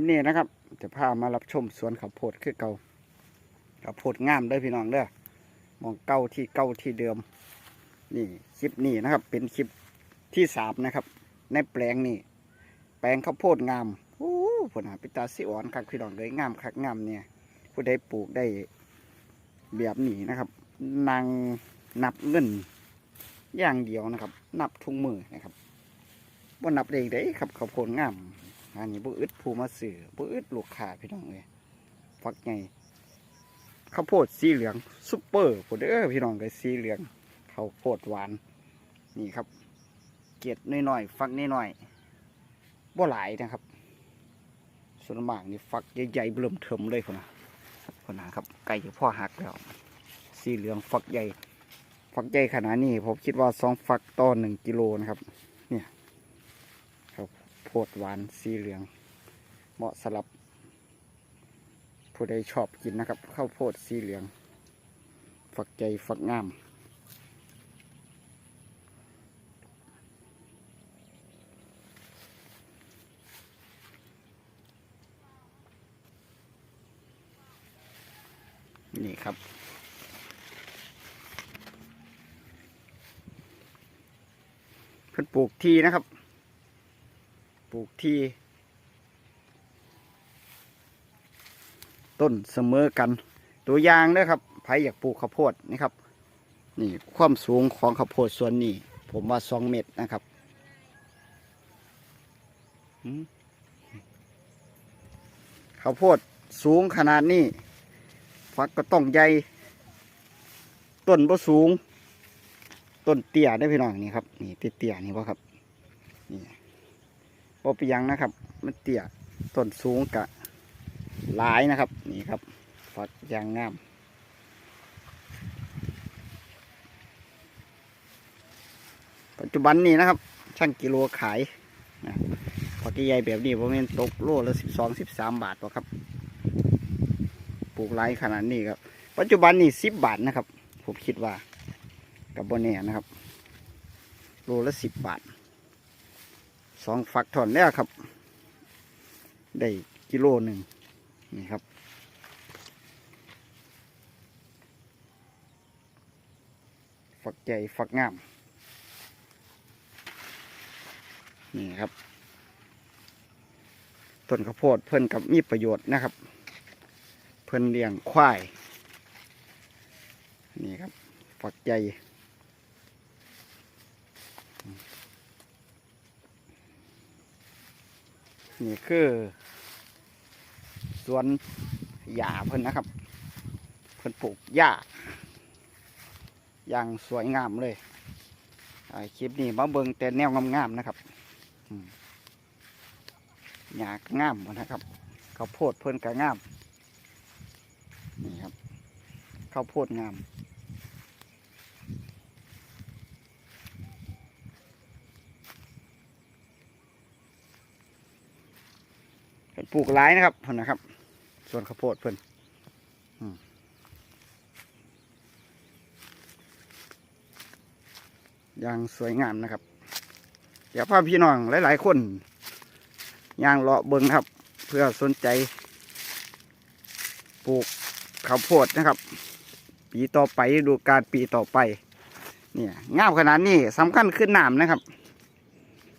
ปนี้นะครับ จะพามารับชมสวนข้าวโพดคือเก่าข้าวโพดงามเด้พี่น้องเด้อมองเก่าที่เก่าที่เดิม นี่คลิปนี้นะครับ เป็นคลิปที่สามนะครับ ในแปลงนี้แปลงข้าวโพดงามโอ้ผลหาปิตาสิอ่อนคักพี่น้องเลยงามคักงามเนี่ยผู้ใดปลูกได้แบบนี้นะครับนางนับเงินอย่างเดียวนะครับ นับทุงมือนะครับว่านับเองได้ครับข้าวโพดงาม อันนี้บุอึดผู้มาสื่อบุอึดลูกค้าพี่น้องเลยฟักไงข้าวโพดสีเหลืองซุปเปอร์ผู้เด้อพี่น้องเลยสีเหลืองข้าวโพดหวาน นี่ครับ เกล็ดน้อยๆฟักน้อยๆบ่หลายนะครับ ส่วนมากนี่ฟักใหญ่ๆเบิ่มเทิมเลยคนนะคนนะครับไก่พ่อหักแล้วสีเหลืองฟักใหญ่ ฟักใหญ่ขนาดนี้ผมคิดว่าสองฟักต่อหนึ่งกิโลนะครับ โพดหวานสีเหลือง เหมาะสำหรับ ผู้ใดชอบกินนะครับ ข้าวโพดสีเหลือง ฝักใจฝักงามนี่ครับ เพิ่นปลูกทีนะครับ ลูกที่ ต้นเสมอกัน ตัวอย่างเด้อครับใครอยากปลูกข้าวโพดนี่ครับ นี่ความสูงของข้าวโพดส่วนนี้ ผมว่าสองเมตรนะครับข้าวโพดสูงขนาดนี้ฟักก็ต้องใหญ่ต้นบ่สูง ต้นเตี้ยได้พี่น้องนี่ครับ นี่เตี้ยๆนี่พ่ครับนี่ บ่เป็นหยังนะครับ มันเตี้ยต้นสูงกะหลายนะครับ นี่ครับฟักยางงามปัจจุบันนี้นะครับ ช่างกิโลขายนะฟักใหญ่แบบนี้ผมเห็นตกโลละสิบสองสิบสามบาทวะครับ ปลูกไรขนาดนี้ครับ ปัจจุบันนี่สิบบาทนะครับ ผมคิดว่า กับโบเน่นะครับ โลละสิบบาท สองฝักถอนแล้วครับ ได้กิโลหนึ่งนี่ครับ ฝักใหญ่ฝักงาม นี่ครับต้นข้าวโพดเพิ่อนกับมีประโยชน์นะครับ เพิ่อนเลี้ยงควาย นี่ครับฝักใหญ่ นี่คือ สวนหญ้าเพิ่นนะครับ เพิ่นปลูกหญ้าอย่างสวยงามเลยคลิปนี้มาเบิ่งแต่แนวงามๆนะครับหญ้างามนะครับข้าวโพดเพิ่นก็งามนี่ครับข้าวโพดงาม เพิ่น ปลูกหลายนะครับเพิ่อนนะครับ ส่วนข้าวโพดเพิ่อืมอย่างสวยงามนะครับเดี๋ยวพาพี่น้องหลาย ๆ คนย่างเลาะเบิงนะครับ เพื่อสนใจ ปลูกข้าวโพดนะครับ ปีต่อไปดูการปีต่อไป เนี่ยงามขนาดนี้สำคัญขึ้นน้ำนะครับ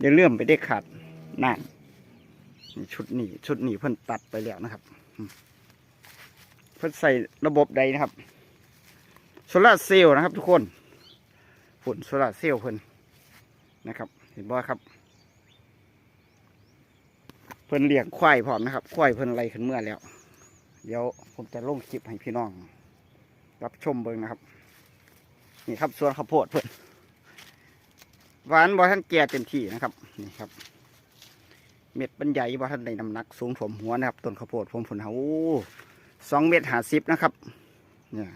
อย่าเลื่อมไปได้ขาดน้ำนี่ ชุดนี้ชุดนี้เพิ่นตัดไปแล้วนะครับ เพิ่นใส่ระบบใดนะครับโซลาร์เซลล์นะครับ ทุกคนฝุ่นโซลาร์เซลล์เพิ่นนะครับ เห็นบ่ครับ เพิ่นเลี้ยงควายพร้อมนะครับควายเพิ่นไล่ขึ้นเมื่อแล้ว เดี๋ยวผมจะลงคลิปให้พี่น้อง รับชมเบิ่งนะครับ นี่ครับสวนข้าวโพดเพิ่นหวานบ่ท่านแก่เต็มที่นะครับ นี่ครับ เม็ดบรรยายว่าท่านได้น้ำหนักสูงถมหัวนะครับต้นข้าวโพดผมผลเขาสองเม็ดหาสิบนะครับ เนี่ย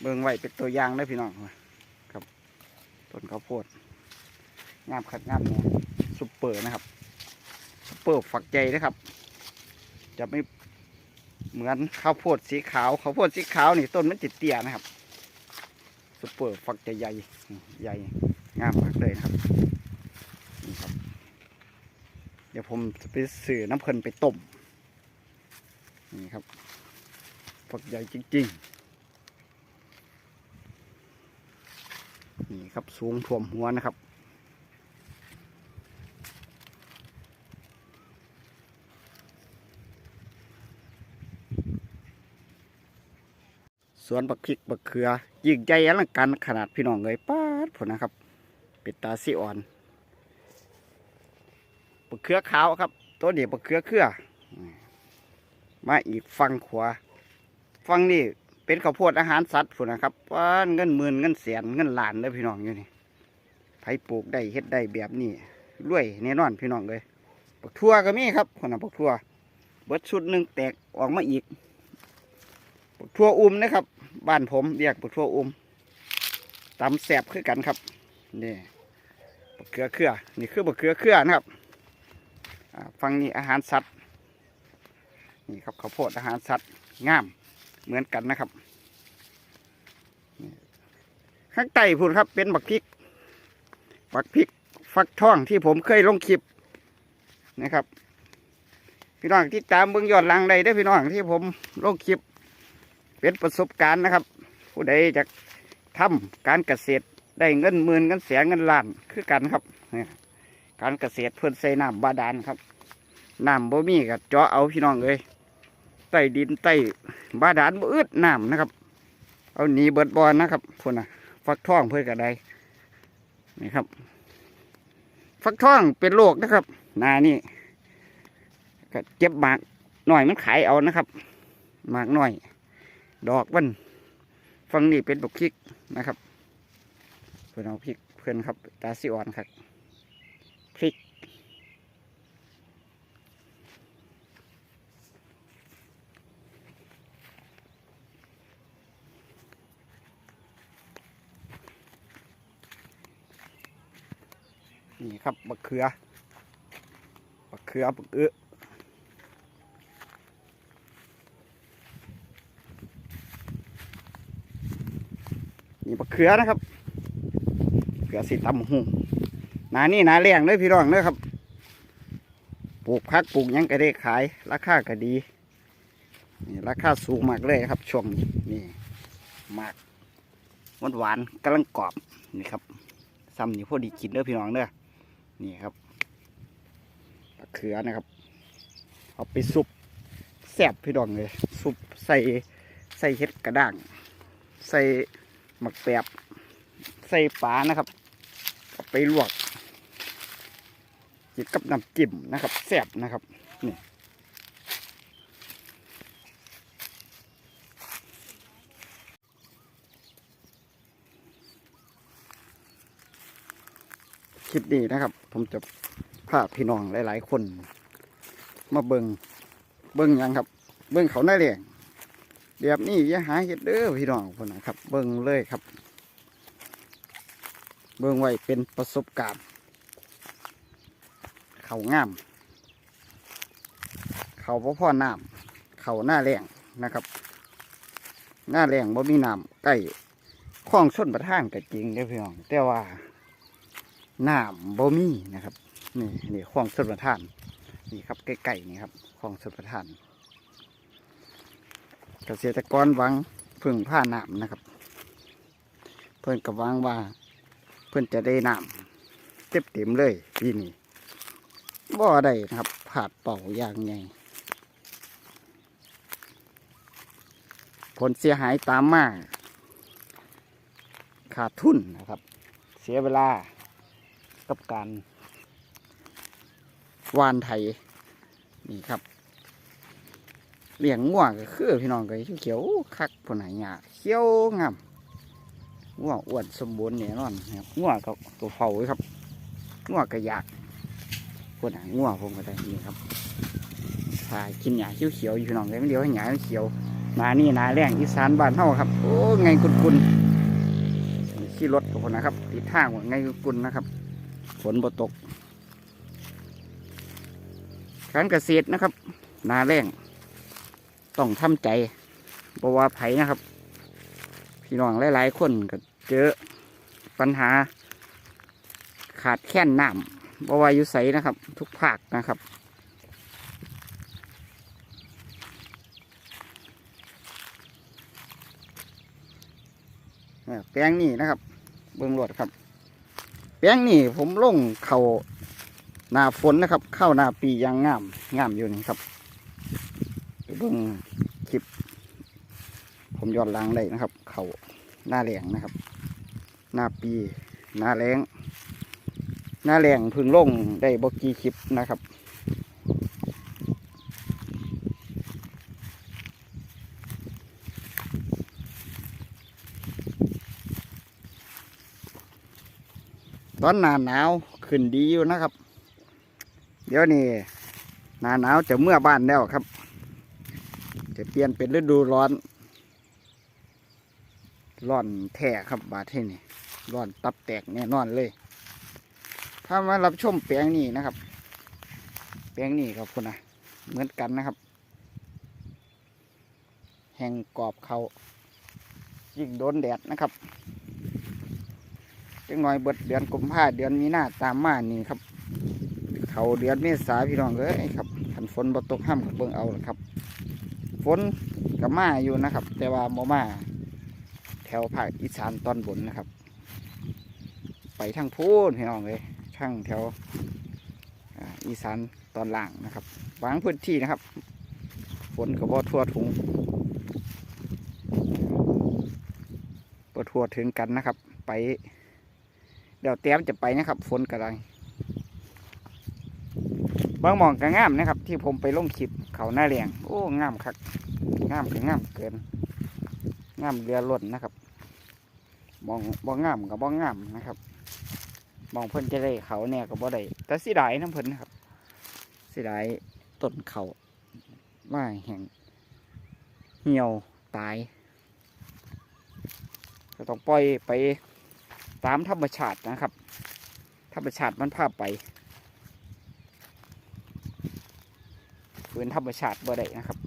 เบิ่งไว้เป็นตัวอย่างได้พี่น้องครับต้นข้าวโพดงามขัดงามเนี่ยซุปเปอร์นะครับซุปเปอร์ฝักใจนะครับ จะไม่เหมือนข้าวโพดสีขาวข้าวโพดสีขาวนี่ต้นมันติดเตี้ยนะครับซุปเปอร์ฝักใจใหญ่ใหญ่ งามมากเลยนะครับนี่ครับ เดี๋ยวผมจะไปสื่อน้ำเพลินไปต้มนี่ครับฝักใหญ่จริง ๆ นี่ครับสูงท่วมหัวนะครับ สวนบักพริกบักเขือยิ่งใหญ่อลังการขนาดพี่น้องเลยป้าดผลนะครับ เป็ดตาสีอ่อนบักเขือขาวครับ ตัวเดียวบักเขือเครือมาอีกฟังขวาฟังนี่เป็นข้าวโพดอาหารสัตว์ผลนะครับป้านเงินหมื่นเงินแสนเงินล้านเลยพี่น้องอยู่นี่ไผปลูกได้เฮ็ดได้แบบนี้รวยแน่นอนพี่น้องเลยบักทั่วก็มีครับคนน่ะบักทั่วเบิดชุดหนึ่งแตกออกมาอีกบักทั่วอุ้มนะครับ บ้านผมเรียกบักทั่วอุ้มตำแสบคือกันครับนี่ ขือเครือนี่คือบักเขือเครือนะครับฟังนี่อาหารสัตว์นี่ครับข้าวโพดอาหารสัตว์งามเหมือนกันนะครับข้างใต้พูนครับเป็นบักพริกบักพริกฟักทองที่ผมเคยลงคลิปนะครับ พี่น้องที่ตามเบื้องยอดลังใดได้พี่น้องที่ผมลงคลิปเป็นประสบการณ์นะครับ ผู้ใดจะทำการเกษตร ได้เงินหมื่นเงินแสนเงินล้านคือกันครับการเกษตรเพื่อนใส่น้ำบาดาลครับน้ำบ่มีกับเจาะเอาพี่น้องเลยใต้ดินใต้บาดาลบ่อึดน้ำนะครับ เอาหนีเบิดบอลนะครับพุ่นน่ะ ฟักทองเพื่อนกับใดนี่ครับ ฟักทองเป็นโรคนะครับนานี่ก็เจ็บหมากหน่อยมันขายเอานะครับหมากหน่อย ดอกมันฟังนี่เป็นบุกพริกนะครับ พื่อนเอาพริกเพื่อนครับตาซิอ่อนครับพริกนี่ครับบักเขือบักเขือบักเอื้อนี่บักเขือนะครับ เขือสีตำหูนานี่นาแรงเลยพี่น้องเด้อครับ ปลูกพักปลูกยังก็ได้ขาย ราคาก็ดี นี่ราคาสูงมากเลยครับช่วงนี้มากหวานหวานกำลังกรอบนี่ครับซ้ำนี่พอดีกินเด้อพี่น้องเด้อนี่ครับบักเขือนะครับ เอาไปซุปแซ่บพี่น้องเลยซุปใส่ใส่เห็ดกระด้าง ใส่หมักแปบ ใส่ปลานะครับไปลวกกินกับน้ำจิ้มนะครับแซ่บนะครับนี่คลิปนี้นะครับ ผมจะพาพี่น้องหลาย ๆ คน มาเบิงเบิงยังครับ เบิงเขาหน้าแรงแบบนี้อย่าหาเห็ดเด้อพี่น้องคนนะครับ เบิงเลยครับ เบิ่งไว้เป็นประสบการณ์ เขางาม เขาพ่อพ่อน้ำเขาหน้าแรงนะครับ หน้าแรงบ่มีน้ำใกล้คลองชนประทานก็จริงเด้พี่น้องแต่ว่าน้ำบ่มีนะครับนี่นี่คลองชนประทานนี่ครับใกล้ๆนี่ครับคลองชนประทาน เกษตรกรหวังพึ่งผ้าน้ำนะครับ เพื่อนกับวังว่า พื่อนจะได้น้ำเต็มเต็มเลยปีนี้บ่อได้นะครับผาดเป่าอย่างไงผลเสียหายตามมาขาดทุนนะครับ เสียเวลากับการวานไถนี่ครับเลี้ยงง่วงก็คือพี่น้องก็เขียวคักผลไหนหยาเขียวงาม ง่วอ้วนสมบูรณ์แน่นอนนะครับง่วก็ตัวเผาครับง่วก็อยากผลไหนง่วผมก็ได้นี่ครับถ้ากินหยาเขียวๆอยู่น้องเลยไม่เดียวให้หยาเขียวนานี่นาแรงอีสานบ้านเฮาครับ โอ้ไงกุนๆนี่ขี่รถกับคนนะครับติดทางว่าไงกุนๆนะครับฝนบ่ตกการเกษตรนะครับ นาแรงต้องทำใจบว่าไผนะครับ พี่น้องหลายๆคนก็เจอปัญหา ขาดแคลนน้บวายุใสนะครับ ทุกภาคนะครับแปลงนี่นะครับ เบื้องรวดครับ แปลงนี่ผมลงเข่าหนาฝนนะครับ เข้าหนาปียางงามงามอยู่นี่ครับเบื้อง ผมยอนล้างได้นะครับ เขาหน้าแหลงนะครับ หน้าปี หน้าแรงหน้าแรงพึ่งลงได้บกีคลิปนะครับตอนหนาหนาวขึ้นดีอยู่นะครับ เดี๋ยวนี้หนาหนาวจะเมื่อบ้านแล้วครับ จะเปลี่ยนเป็นฤดูร้อน ร้อนแท้ครับบาทที่นี่ร้อนตับแตกแน่นอนเลย ถ้ามารับชมแปลงนี้นะครับ แปลงนี้ครับคุณนะเหมือนกันนะครับ แห่งกรอบเขายิ่งโดนแดดนะครับจังหน่อยเบิดเดือนกุมภาเดือนมีนาตามมานี่ครับ เขาเดือนเมษาพี่น้องเอ้ยครับขันฝนบ่ตกห้ามกับเบิ่งเอาละครับ ฝนกับมาอยู่นะครับ แต่ว่าโมมา แถวภาคอีสานตอนบนนะครับ ไปทางพูนพี่น้องเลยทางแถวอีสานตอนล่างนะครับบางพื้นที่นะครับฝนกับบ่ทั่วถึงบ่ทั่วถึงกันนะครับ ไป เดี๋ยวเตรียมจะไปนะครับ ฝนกำลังบางหมองก็งามนะครับ ที่ผมไปลงคลิปเขาหน้าแรงโอ้งามคักงามก็งามเกิน งามเรือล้นนะครับ มองบ่งามกับบ่งามนะครับ มองเพิ่นจะได้เขาเนี่ยกับบ่ได้แต่สิได้น้ำเพิ่นนะครับสิได้ต้นเขาว่าแห่งเหี่ยวตาย ก็ต้องปล่อยไปตามธรรมชาตินะครับ ธรรมชาติมันพาไปฝืนธรรมชาติบ่ได้นะครับ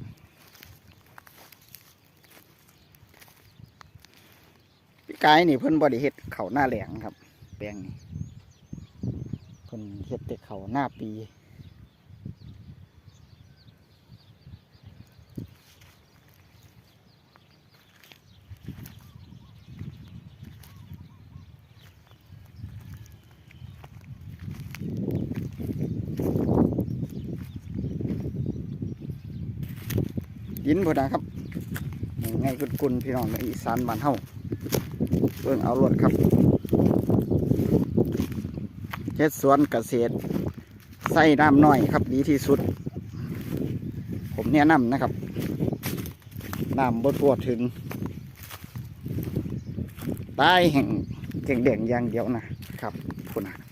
กายนี่เพิ่นบริเฮ็ดเขาหน้าแหลงครับ แปลงนี่เพิ่นเฮ็ดแต่เขาหน้าปี ดินพุ่นะครับไงกุนๆพี่น้องในอีสานบ้านเฮา เบิ่งเอารถครับเฮ็ดสวนเกษตรใส่น้ำน้อยครับดีที่สุด ผมแนะนำนะครับน้ำบดทั่วถึงตายแห่งเก่งเด่งอย่างเดียวนะครับคุณนะ